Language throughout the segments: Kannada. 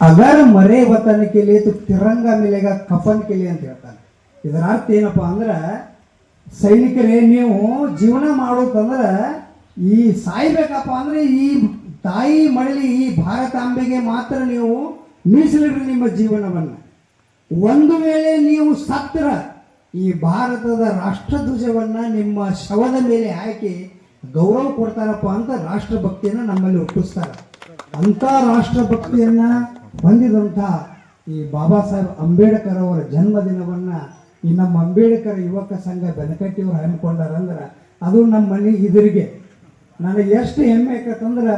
ಅಗರ ಮರೆ ವತನ ಕೇಳಿ ತು ತಿರಂಗ ಮೇಲೆಗ ಕಫನ್ ಕೇಳಿ ಅಂತ ಹೇಳ್ತಾನೆ. ಇದರ ಅರ್ಥ ಏನಪ್ಪ ಅಂದ್ರೆ ಸೈನಿಕರೇ, ನೀವು ಜೀವನ ಮಾಡೋದಂದ್ರೆ ಈ ಸಾಯ್ಬೇಕಪ್ಪ ಅಂದ್ರೆ ಈ ತಾಯಿ ಮರಳಿ ಈ ಭಾರತಾಂಬೆಗೆ ಮಾತ್ರ ನೀವು ಮೀಸಲಿಡ್ರಿ ನಿಮ್ಮ ಜೀವನವನ್ನು. ಒಂದು ವೇಳೆ ನೀವು ಸತ್ರ ಈ ಭಾರತದ ರಾಷ್ಟ್ರಧ್ವಜವನ್ನು ನಿಮ್ಮ ಶವದ ಮೇಲೆ ಹಾಕಿ ಗೌರವ ಕೊಡ್ತಾರಪ್ಪ ಅಂತ ರಾಷ್ಟ್ರಭಕ್ತಿಯನ್ನು ನಮ್ಮಲ್ಲಿ ಒಪ್ಪಿಸ್ತಾರೆ. ಅಂತ ರಾಷ್ಟ್ರಭಕ್ತಿಯನ್ನ ಹೊಂದಿದಂಥ ಈ ಬಾಬಾ ಸಾಹೇಬ್ ಅಂಬೇಡ್ಕರ್ ಅವರ ಜನ್ಮದಿನವನ್ನ ಈ ನಮ್ಮ ಅಂಬೇಡ್ಕರ್ ಯುವಕ ಸಂಘ ಬೆನಕಟ್ಟಿಯವರು ಹಮ್ಮಿಕೊಂಡಾರಂದ್ರೆ ಅದು ನಮ್ಮ ಮನೆ ಇದರಿಗೆ ನನಗೆ ಎಷ್ಟು ಹೆಮ್ಮೆ ಆಕತ್ತಂದ್ರೆ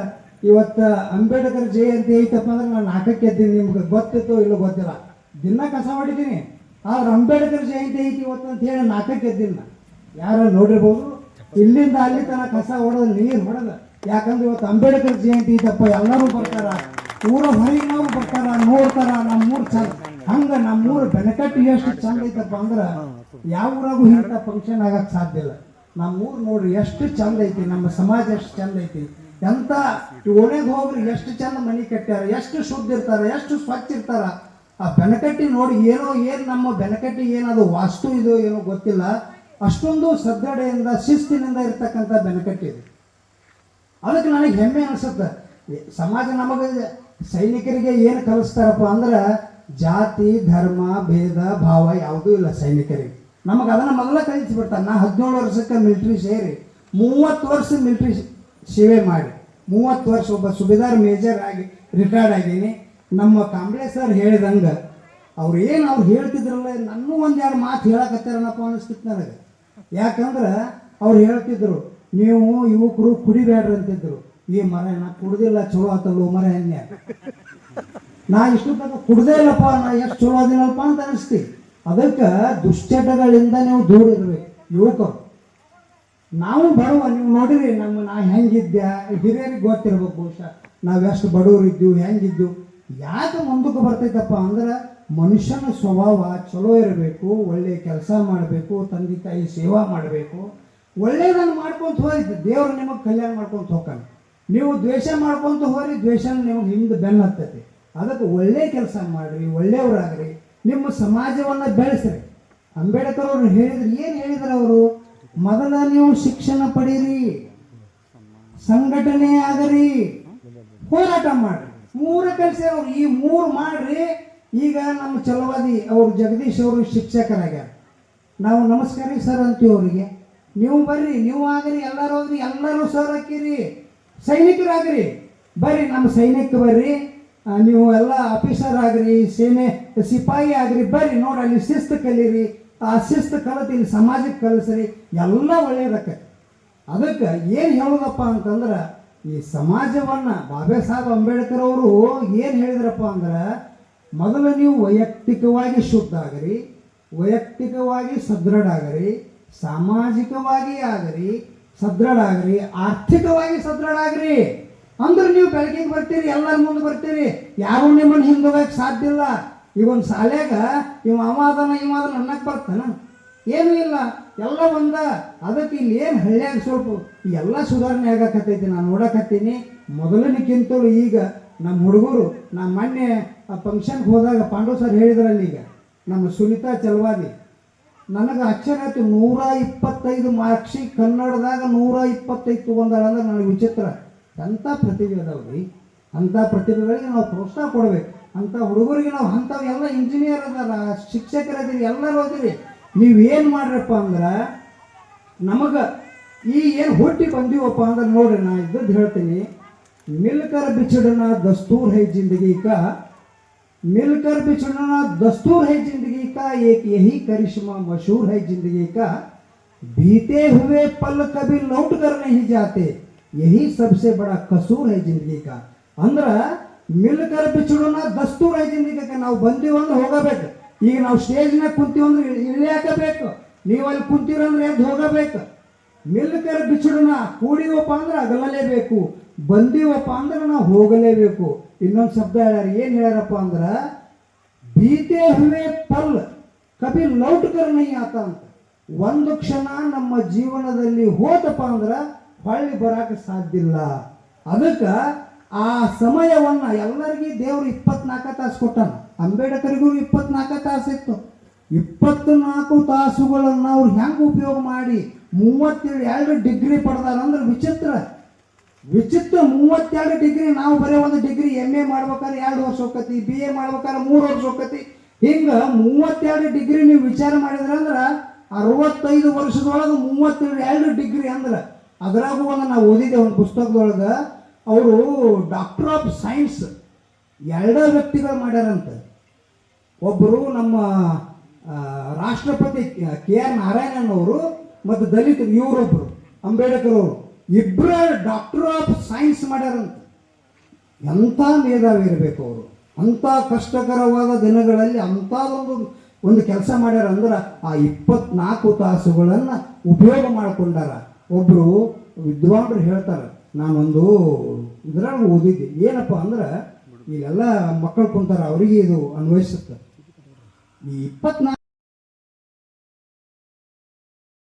ಇವತ್ತು ಅಂಬೇಡ್ಕರ್ ಜಯಂತಿ ಐತಪ್ಪ ಅಂದ್ರೆ ನಾನು ನಾಲ್ಕಕ್ಕೆ ಎದ್ದೀನಿ, ನಿಮ್ಗೆ ಗೊತ್ತಿತ್ತು ಇಲ್ಲ ಗೊತ್ತಿಲ್ಲ. ದಿನ ಕಸ ಮಾಡಿದ್ದೀನಿ. ಆದ್ರೆ ಅಂಬೇಡ್ಕರ್ ಜಯಂತಿ ಐತಿ ಇವತ್ತು ಅಂತ ಹೇಳಿ ನಾಲ್ಕಕ್ಕೆ ಎದ್ದೀನಿ ನಾನು. ಯಾರು ನೋಡಿರ್ಬೋದು? ಇಲ್ಲಿಂದ ಅಲ್ಲಿ ತನಕ ಕಸ ಹೊಡೆದು ನೀರು ಹೊಡೆದ. ಯಾಕಂದ್ರೆ ಇವತ್ತು ಅಂಬೇಡ್ಕರ್ ಜಯಂತಿ ಐತಪ್ಪ, ಎಲ್ಲರೂ ಬರ್ತಾರ. ಊರ ಹೊರಗಿನವ್ರು ಬರ್ತಾರ ನೋಡ್ತಾರ ನಮ್ಮೂರು ಚಂದ. ಹಂಗ ನಮ್ಮೂರು ಬೆನಕಟ್ಟು ಎಷ್ಟು ಚಂದ ಐತಪ್ಪ ಅಂದ್ರೆ ಯಾವ ಊರಾಗೂ ಇಂಥ ಫಂಕ್ಷನ್ ಆಗಕ್ಕೆ ಸಾಧ್ಯ ಇಲ್ಲ. ನಮ್ಮೂರು ನೋಡ್ರಿ ಎಷ್ಟು ಚಂದ ಐತಿ, ನಮ್ಮ ಸಮಾಜ ಎಷ್ಟು ಚಂದ ಐತಿ. ಎಂತ ಓಣೆಗೆ ಹೋಗ್ರಿ ಎಷ್ಟು ಚಂದ ಮನೆ ಕಟ್ಟ್ಯಾರ, ಎಷ್ಟು ಶುದ್ಧ ಇರ್ತಾರ, ಎಷ್ಟು ಸ್ವಚ್ಛ ಇರ್ತಾರ. ಆ ಬೆನಕಟ್ಟಿ ನೋಡಿ ಏನೋ ಏನು ನಮ್ಮ ಬೆನಕಟ್ಟಿ ಏನದು ವಾಸ್ತು ಇದು ಏನೋ ಗೊತ್ತಿಲ್ಲ. ಅಷ್ಟೊಂದು ಸದ್ದಡೆಯಿಂದ, ಶಿಸ್ತಿನಿಂದ ಇರ್ತಕ್ಕಂಥ ಬೆನಕಟ್ಟಿ ಇದೆ. ಅದಕ್ಕೆ ನನಗೆ ಹೆಮ್ಮೆ ಅನಿಸುತ್ತೆ. ಸಮಾಜ ನಮಗೆ ಸೈನಿಕರಿಗೆ ಏನು ಕಲಿಸ್ತಾರಪ್ಪ ಅಂದ್ರೆ ಜಾತಿ, ಧರ್ಮ, ಭೇದ, ಭಾವ ಯಾವುದೂ ಇಲ್ಲ ಸೈನಿಕರಿಗೆ. ನಮಗೆ ಅದನ್ನು ಮೊದಲ ಕಲಿಸ್ಬಿಡ್ತಾರೆ ನಾ ಹದಿನೇಳು ವರ್ಷಕ್ಕೆ ಮಿಲ್ಟ್ರಿ ಸೇರಿ ಮೂವತ್ತು ವರ್ಷ ಮಿಲ್ಟ್ರಿ ಸೇವೆ ಮಾಡಿ. ಮೂವತ್ತು ವರ್ಷ ಒಬ್ಬ ಸುಬೇದಾರ್ ಮೇಜರ್ ಆಗಿ ರಿಟೈರ್ಡ್ ಆಗೀನಿ ನಮ್ಮ ಕಾಂಬ್ಳೆ ಸರ್ ಹೇಳಿದಂಗೆ ಅವ್ರು ಏನು ಅವ್ರು ಹೇಳ್ತಿದ್ರಲ್ಲ, ನನ್ನೂ ಒಂದೆರಡು ಮಾತು ಹೇಳಕತ್ತಾರನಪ್ಪ ಅನಿಸ್ತಿತ್ತು ನನಗೆ. ಯಾಕಂದ್ರೆ ಅವ್ರು ಹೇಳ್ತಿದ್ರು, ನೀವು ಯುವಕರು ಕುಡಿಬೇಡ್ರಿ ಅಂತಿದ್ರು. ಈ ಮರ, ನಾ ಕುಡ್ದಿಲ್ಲ ಚಲೋ ಆತಲ್ಲ ಮರ ಹೆಂಗೆ. ನಾ ಇಷ್ಟು ತನಕ ಕುಡ್ದೇ ಇಲ್ಲಪ್ಪ, ನಾ ಎಷ್ಟು ಚಲೋ ಆದಿಲ್ಲಪ್ಪ ಅಂತ ಅನಿಸ್ತಿ. ಅದಕ್ಕೆ ದುಶ್ಚಟಗಳಿಂದ ನೀವು ದೂರ ಇರಬೇಕು. ಯುವಕರು, ನಾವು ಬರುವ, ನೀವು ನೋಡಿರಿ, ನಮ್ಮ ನಾ ಹೆಂಗಿದ್ದೆ, ಹಿರಿಯರಿಗೆ ಗೊತ್ತಿರ್ಬೇಕು ಬಹುಶಃ. ನಾವು ಎಷ್ಟು ಬಡವರು ಇದ್ದೀವಿ ಹೆಂಗಿದ್ದು ಯಾಕೆ ಮುಂದಕ್ಕೆ ಬರ್ತೈತಪ್ಪ ಅಂದ್ರೆ, ಮನುಷ್ಯನ ಸ್ವಭಾವ ಚಲೋ ಇರಬೇಕು, ಒಳ್ಳೆ ಕೆಲಸ ಮಾಡಬೇಕು, ತಂದೆ ತಾಯಿ ಸೇವಾ ಮಾಡಬೇಕು. ಒಳ್ಳೇದನ್ನು ಮಾಡ್ಕೊಂತ ಹೋಗಿದ್ದು ದೇವರು ನಿಮಗೆ ಕಲ್ಯಾಣ ಮಾಡ್ಕೊಂತ ಹೋಗ್ತಾನೆ. ನೀವು ದ್ವೇಷ ಮಾಡ್ಕೊಂತ ಹೋರಿ ದ್ವೇಷ ನಿಮಗೆ ಹಿಂದೆ ಬೆನ್ನ ಹತ್ತೈತಿ ಅದಕ್ಕೆ ಒಳ್ಳೆ ಕೆಲಸ ಮಾಡ್ರಿ, ಒಳ್ಳೆಯವರಾಗ್ರಿ. ನಿಮ್ಮ ಸಮಾಜವನ್ನು ಬೆಳೆಸ್ರಿ. ಅಂಬೇಡ್ಕರ್ ಅವರು ಹೇಳಿದ್ರು, ಏನು ಹೇಳಿದ್ರು ಅವರು? ಮೊದಲ ನೀವು ಶಿಕ್ಷಣ ಪಡೀರಿ. ಸಂಘಟನೆ ಆಗರಿ. ಹೋರಾಟ ಮಾಡ್ರಿ. ಮೂರ ಕೆಲಸ ಅವ್ರು ಈ ಮೂರು ಮಾಡ್ರಿ. ಈಗ ನಮ್ಮ ಚಲವಾದಿ ಅವರು ಜಗದೀಶ್ ಅವರು ಶಿಕ್ಷಕರಾಗ್ಯಾರ. ನಾವು ನಮಸ್ಕಾರ ಸರ್ ಅಂತೀವಿ ಅವರಿಗೆ. ನೀವು ಬರ್ರಿ, ನೀವು ಆಗ್ರಿ, ಎಲ್ಲರೂ ಹೋಗ್ರಿ ಎಲ್ಲರೂ ಸರ್ ಹಾಕಿರಿ ಸೈನಿಕರಾಗ್ರಿ. ಬರ್ರಿ, ನಮ್ಮ ಸೈನಿಕ ಬರ್ರಿ. ನೀವು ಎಲ್ಲ ಆಫೀಸರ್ ಆಗ್ರಿ, ಸೇನೆ ಸಿಪಾಯಿ ಆಗ್ರಿ, ಬರ್ರಿ ನೋಡಿ ಅಲ್ಲಿ ಶಿಸ್ತು ಕಲೀರಿ. ಆ ಶಿಸ್ತು ಕಲಿತು ಇಲ್ಲಿ ಸಮಾಜಕ್ಕೆ ಕಲಿಸ್ರಿ. ಎಲ್ಲ ಒಳ್ಳೆಯದಕ್ಕೆ ಅದಕ್ಕೆ ಏನು ಹೇಳೋದಪ್ಪ ಅಂತಂದ್ರೆ, ಈ ಸಮಾಜವನ್ನ ಬಾಬೆ ಸಾಹೇಬ್ ಅಂಬೇಡ್ಕರ್ ಅವರು ಏನು ಹೇಳಿದ್ರಪ್ಪ ಅಂದ್ರೆ, ಮೊದಲು ನೀವು ವೈಯಕ್ತಿಕವಾಗಿ ಶುದ್ಧ ಆಗರಿ, ವೈಯಕ್ತಿಕವಾಗಿ ಸದೃಢ ಆಗರಿ, ಸಾಮಾಜಿಕವಾಗಿ ಆಗರಿ ಸದೃಢ ಆಗ್ರಿ ಆರ್ಥಿಕವಾಗಿ ಸದೃಢ ಆಗ್ರಿ ಅಂದ್ರೆ ನೀವು ಬೆಳಕಿಗೆ ಬರ್ತೀರಿ, ಎಲ್ಲರ ಮುಂದೆ ಬರ್ತೀರಿ. ಯಾರು ನಿಮ್ಮನ್ನು ಹಿಂದೋಗಕ್ಕೆ ಸಾಧ್ಯ ಇಲ್ಲ. ಒಂದು ಶಾಲ್ಯಾಗ ಇವ ಅಮಾದನ ಇವಾದನ ಅನ್ನಕ್ಕೆ ಬರ್ತಾನ. ಏನೂ ಇಲ್ಲ. ಎಲ್ಲ ಒಂದ. ಅದಕ್ಕೆ ಇಲ್ಲಿ ಏನು ಹಳ್ಳಿಯಾಗ ಸ್ವಲ್ಪ ಎಲ್ಲ ಸುಧಾರಣೆ ಆಗಕತ್ತೈತಿ. ನಾನು ನೋಡಕತ್ತೀನಿ. ಮೊದಲನೇಕ್ಕಿಂತಲೂ ಈಗ ನಮ್ಮ ಹುಡುಗರು, ನಮ್ಮ ಮೊನ್ನೆ ಆ ಫಂಕ್ಷನ್ಗೆ ಹೋದಾಗ ಪಾಂಡವ್ ಸರ್ ಹೇಳಿದ್ರಲ್ಲ ಈಗ, ನಮ್ಮ ಸುನಿತಾ ಚಲವಾದಿ. ನನಗೆ ಅಚ್ಚನೈತಿ ನೂರ ಇಪ್ಪತ್ತೈದು ಮಾರ್ಕ್ಸಿ ಕನ್ನಡದಾಗ ನೂರ ಇಪ್ಪತ್ತೈದು ತೊಗೊಂಡಾರ ಅಂದ್ರೆ ನನಗೆ ವಿಚಿತ್ರ. ಅಂಥ ಪ್ರತಿಭೆ ಅದಾವ್ರಿ. ಅಂಥ ಪ್ರತಿಭೆಗಳಿಗೆ ನಾವು ಪ್ರೋತ್ಸಾಹ ಕೊಡ್ಬೇಕು. ಅಂಥ ಹುಡುಗರಿಗೆ ನಾವು ಅಂಥವು ಎಲ್ಲ ಇಂಜಿನಿಯರ್ ಅದಾರ ಶಿಕ್ಷಕರದಿರಿ ಎಲ್ಲರೂ ಅದಿರಿ ನೀವೇನು ಮಾಡ್ರಪ್ಪ ಅಂದ್ರೆ, ನಮಗೆ ಈ ಏನು ಹುಟ್ಟಿ ಬಂದೀವಪ್ಪ ಅಂದ್ರೆ ನೋಡ್ರಿ, ನಾ ಇದ್ದದ್ದು ಹೇಳ್ತೀನಿ, ಮಿಲ್ಕರ ಬಿಚ್ಚಡನ ದಸ್ತೂರ್ ಹೈ ಜಿಂದಗಿ ಕಾ मिलकर बिछड़ना दस्तूर है जिंदगी का एक यही करिश्मा मशहूर है जिंदगी का बीते हुए पल कभी लौट कर नहीं जाते यही सबसे बड़ा कसूर है जिंदगी का ಅಂದ್ರ ಮಿಲ್ಕರ್ ಬಿಚ್ಚುಡೋಣ ದಸ್ತೂರ್ ಐ ಜಿಂದಗಿ ನಾವು ಬಂದೀವಿ ಅಂದ್ರೆ ಹೋಗಬೇಕು ಈಗ ನಾವು ಸ್ಟೇಜ್ನಾಗ ಕುಂತೀವಿ ಅಂದ್ರೆ ಇಳಿಯಾಕಬೇಕು ನೀವು ಅಲ್ಲಿ ಕುಂತೀರಂದ್ರೆ ಎದ್ದು ಹೋಗಬೇಕು ಮಿಲ್ಕರ್ ಬಿಚ್ಚಿಡೋಣ ಕೂಡಿವಪ್ಪ ಅಂದ್ರೆ ಅಗಲಲೇಬೇಕು ಬಂದಿವಪ್ಪ ಅಂದ್ರೆ ನಾವು ಹೋಗಲೇಬೇಕು. ಇನ್ನೊಂದು ಶಬ್ದ ಹೇಳ್ಯಾರ, ಏನು ಹೇಳ್ಯಾರಪ್ಪ ಅಂದ್ರೆ ಬೀತೆ ಹುವೆ ಪಲ್ ಕಬಿ ಲೌಟ್ ಕರ್ನೈ ಆತ ಅಂತ. ಒಂದು ಕ್ಷಣ ನಮ್ಮ ಜೀವನದಲ್ಲಿ ಹೋತಪ್ಪ ಅಂದ್ರೆ ಹೊಳ್ಳಿ ಬರಾಕ ಸಾಧ್ಯ ಇಲ್ಲ. ಅದಕ್ಕೆ ಆ ಸಮಯವನ್ನ ಎಲ್ಲರಿಗೂ ದೇವರು ಇಪ್ಪತ್ನಾಲ್ಕು ತಾಸು ಕೊಟ್ಟಾನ. ಅಂಬೇಡ್ಕರ್ಗೂ ಇಪ್ಪತ್ನಾಲ್ಕು ತಾಸು ಇತ್ತು. ಇಪ್ಪತ್ನಾಲ್ಕು ತಾಸುಗಳನ್ನು ಅವ್ರು ಹೆಂಗೆ ಉಪಯೋಗ ಮಾಡಿ ಮೂವತ್ತೇಳು ಎರಡು ಡಿಗ್ರಿ ಪಡೆದಾರ ಅಂದ್ರೆ ವಿಚಿತ್ರ. ವಿಚಿತ್ರ ಮೂವತ್ತೆರಡು ಡಿಗ್ರಿ ನಾವು ಬರೀ ಒಂದು ಡಿಗ್ರಿ ಎಂ ಎ ಮಾಡ್ಬೇಕಾದ್ರೆ ಎರಡು ವರ್ಷ ಹೋಗತಿ ಬಿ ಎ ಮಾಡ್ಬೇಕಾದ್ರೆ ಮೂರು ವರ್ಷ ಹೋಗತಿ ಹಿಂಗೆ ಮೂವತ್ತೆರಡು ಡಿಗ್ರಿ ನೀವು ವಿಚಾರ ಮಾಡಿದ್ರೆ ಅಂದ್ರೆ ಅರವತ್ತೈದು ವರ್ಷದೊಳಗೆ ಮೂವತ್ತೆರಡು ಎರಡು ಡಿಗ್ರಿ ಅಂದ್ರೆ ಅದ್ರಾಗೂ ಒಂದು ನಾವು ಓದಿದ್ದೆ ಒಂದು ಪುಸ್ತಕದೊಳಗೆ, ಅವರು ಡಾಕ್ಟರ್ ಆಫ್ ಸೈನ್ಸ್ ಎರಡೇ ವ್ಯಕ್ತಿಗಳು ಮಾಡ್ಯಾರಂತ. ಒಬ್ಬರು ನಮ್ಮ ರಾಷ್ಟ್ರಪತಿ ಕೆ ಆರ್ ನಾರಾಯಣನ್ ಅವರು ಮತ್ತು ದಲಿತ ಇವರೊಬ್ರು ಅಂಬೇಡ್ಕರ್ ಅವರು ಇಬ್ಬರ ಡಾಕ್ಟರ್ ಆಫ್ ಸೈನ್ಸ್ ಮಾಡ್ಯಾರಂತ. ಎಂಥ ಮೇಧಾವಿ ಇರಬೇಕು ಅವರು? ಅಂಥ ಕಷ್ಟಕರವಾದ ದಿನಗಳಲ್ಲಿ ಅಂಥದೊಂದು ಒಂದು ಒಂದು ಕೆಲಸ ಮಾಡ್ಯಾರ ಅಂದ್ರೆ ಆ ಇಪ್ಪತ್ನಾಲ್ಕು ತಾಸುಗಳನ್ನು ಉಪಯೋಗ ಮಾಡಿಕೊಂಡಾರ. ಒಬ್ಬರು ವಿದ್ವಾಂಸರು ಹೇಳ್ತಾರೆ, ನಾನೊಂದು ಇದ್ರಾಗ ಓದಿದ್ದೆ. ಏನಪ್ಪ ಅಂದ್ರೆ ಈಗೆಲ್ಲ ಮಕ್ಕಳು ಕುಂತಾರ, ಅವರಿಗೆ ಇದು ಅನ್ವಯಿಸುತ್ತೆ. ಈ ಇಪ್ಪತ್ನಾಲ್ಕು